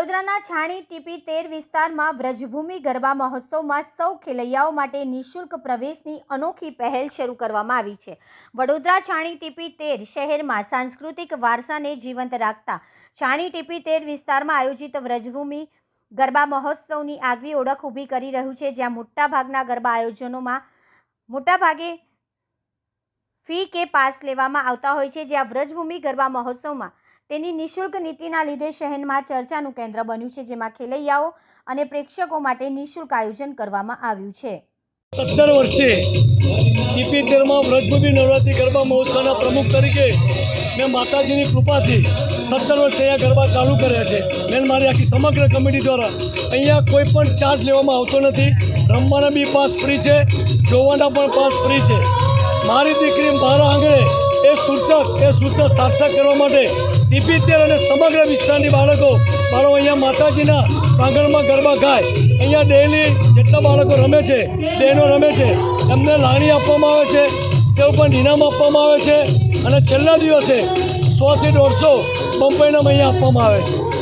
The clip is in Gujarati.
છાણી ટીપી તેર વિસ્તારમાં વ્રજભૂમિ ગરબા મહોત્સવમાં સૌ ખેલૈયાઓ માટે નિઃશુલ્ક પ્રવેશની અનોખી પહેલ શરૂ કરવામાં આવી છે. વડોદરા છાણી ટીપી તેર શહેરમાં સાંસ્કૃતિક વારસાને જીવંત રાખતા છાણી ટીપી તેર વિસ્તારમાં આયોજિત વ્રજભૂમિ ગરબા મહોત્સવની આગવી ઓળખ ઊભી કરી રહ્યું છે, જ્યાં મોટાભાગના ગરબા આયોજનોમાં મોટાભાગે ફી કે પાસ લેવામાં આવતા હોય છે, જ્યાં વ્રજભૂમિ ગરબા મહોત્સવમાં તેની નિઃશુલ્ક નીતિના લીધે શહેરમાં ચર્ચાનું કેન્દ્ર બન્યું છે, જેમાં ખેલૈયાઓ અને પ્રેક્ષકો માટે નિઃશુલ્ક આયોજન કરવામાં આવ્યું છે. સત્તર વર્ષથી ટીપી તેરમાં વ્રજભૂમિ નવરાત્રિ ગરબા મહોત્સવના પ્રમુખ તરીકે મેં માતાજીની કૃપાથી સત્તર વર્ષથી અહીંયા ગરબા ચાલુ કર્યા છે. મેં મારી આખી સમગ્ર કમિટી દ્વારા અહીંયા કોઈ પણ ચાર્જ લેવામાં આવતો નથી. રમવાના બી પાસ ફ્રી છે, જોવાના પણ પાસ ફ્રી છે. મારી દીકરી મારા આંગણે એ સૂતક એ સૂતક સાર્થક કરવા માટે ટીપી તેર અને સમગ્ર વિસ્તારની બાળકો બાળકો અહીંયા માતાજીના પ્રાંગણમાં ગરબા ગાય. અહીંયા ડેલી જેટલા બાળકો રમે છે, બહેનો રમે છે, એમને લાણી આપવામાં આવે છે, તે ઉપર ઇનામ આપવામાં આવે છે, અને છેલ્લા દિવસે સોથી દોઢસો બમ્પઈનામ અહીંયા આપવામાં આવે છે.